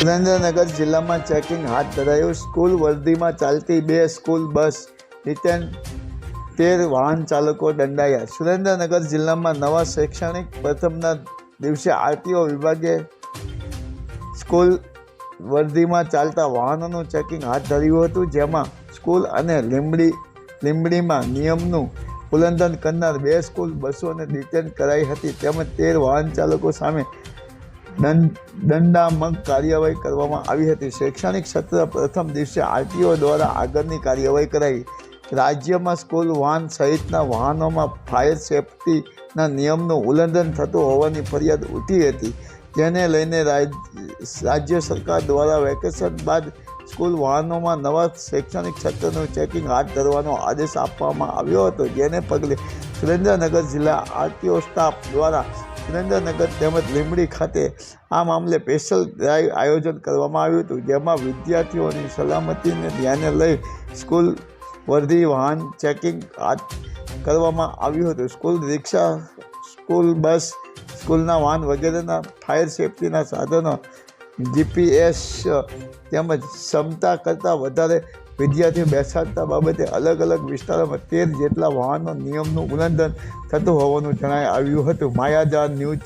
સુરેન્દ્રનગર જિલ્લામાં ચેકિંગ હાથ ધરાયું. સ્કૂલ વર્દીમાં ચાલતી બે સ્કૂલ બસ રિટર્ન તેર વાહન ચાલકો દંડાયા. સુરેન્દ્રનગર જિલ્લામાં નવા શૈક્ષણિક પ્રથમના દિવસે આરટીઓ વિભાગે સ્કૂલ વર્દીમાં ચાલતા વાહનોનું ચેકિંગ હાથ ધર્યું હતું, જેમાં સ્કૂલ અને લીંબડી, લીંબડીમાં નિયમનું ઉલ્લંઘન કરનાર બે સ્કૂલ બસોને ડિટેન કરાઈ હતી. તેમજ તેર વાહન ચાલકો સામે દંડાત્મક કાર્યવાહી કરવામાં આવી હતી. શૈક્ષણિક સત્ર પ્રથમ દિવસે આરટીઓ દ્વારા આગળની કાર્યવાહી કરાઈ. રાજ્યમાં સ્કૂલ વાહન સહિતના વાહનોમાં ફાયર સેફટીના નિયમનું ઉલ્લંઘન થતું હોવાની ફરિયાદ ઉઠી હતી. જેને લઈને રાજ- રાજ્ય સરકાર દ્વારા વેકેશન બાદ સ્કૂલ વાહનોમાં નવા શૈક્ષણિક સત્રનું ચેકિંગ હાથ ધરવાનો આદેશ આપવામાં આવ્યો હતો. જેને પગલે સુરેન્દ્રનગર જિલ્લા આરટીઓ સ્ટાફ દ્વારા સુરેન્દ્રનગર તેમજ લીંબડી ખાતે આ મામલે સ્પેશિયલ ડ્રાઈવ આયોજન કરવામાં આવ્યું હતું, જેમાં વિદ્યાર્થીઓની સલામતીને ધ્યાને લઈ સ્કૂલ વર્ધી વાહન ચેકિંગ હાથ કરવામાં આવ્યું હતું. સ્કૂલ રિક્ષા સ્કૂલ બસ સ્કૂલના વાહન વગેરેના ફાયર સેફટીના સાધનો જીપીએસ તેમજ ક્ષમતા કરતાં વધારે વિદ્યાર્થીઓ બેસાડતા બાબતે અલગ અલગ વિસ્તારોમાં તેર જેટલા વાહનો નિયમનું ઉલ્લંઘન થતું હોવાનું જણાઈ આવ્યું હતું. માયાજાર ન્યૂઝ